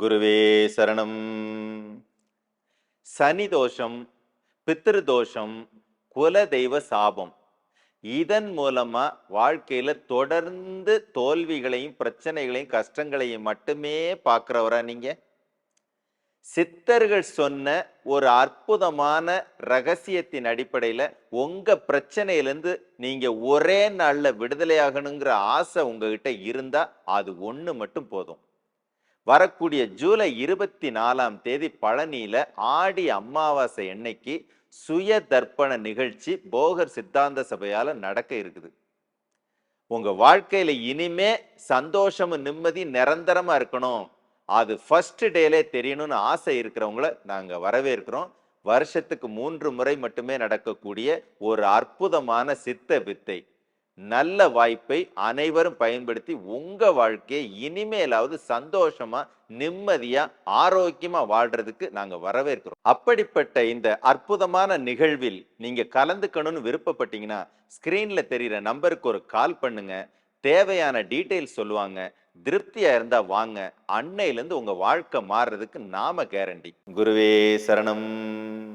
குருவே சரணம். சனி தோஷம் பித்திருதோஷம் குல தெய்வ சாபம். இதன் மூலமா வாழ்க்கையில தொடர்ந்து தோல்விகளையும் பிரச்சனைகளையும் கஷ்டங்களையும் மட்டுமே பார்க்கிறவரா நீங்க? சித்தர்கள் சொன்ன ஒரு அற்புதமான ரகசியத்தின் அடிப்படையில உங்க பிரச்சனையிலேருந்து நீங்க ஒரே நாள்ல விடுதலையாகணுங்கிற ஆசை உங்ககிட்ட இருந்தா அது ஒண்ணு மட்டும் போதும். வரக்கூடிய ஜூலை இருபத்தி நாலாம் தேதி பழனியில ஆடி அமாவாசை அன்னைக்கு சுய தர்ப்பண நிகழ்ச்சி போகர் சித்தாந்த சபையால நடக்க இருக்குது. உங்க வாழ்க்கையில இனிமே சந்தோஷமும் நிம்மதி நிரந்தரமா இருக்கணும். அது ஃபர்ஸ்ட் டேலே தெரியணும்னு ஆசை இருக்கிறவங்கள நாங்க வரவேற்கிறோம். வருஷத்துக்கு மூன்று முறை மட்டுமே நடக்கக்கூடிய ஒரு அற்புதமான சித்த வித்தை. நல்ல வாய்ப்பை அனைவரும் பயன்படுத்தி உங்க வாழ்க்கையை இனிமேலாவது சந்தோஷமா நிம்மதியா ஆரோக்கியமா வாழ்றதுக்கு நாங்க வரவேற்கிறோம். அப்படிப்பட்ட இந்த அற்புதமான நிகழ்வில் நீங்க கலந்துக்கணும்னு விருப்பப்பட்டீங்கன்னா ஸ்கிரீன்ல தெரிகிற நம்பருக்கு ஒரு கால் பண்ணுங்க. தேவையான டீட்டெயில்ஸ் சொல்லுவாங்க. திருப்தியா இருந்தா வாங்க. அன்னையிலேருந்து உங்க வாழ்க்கை மாறுறதுக்கு நாம கேரண்டி குருவே சரணம்.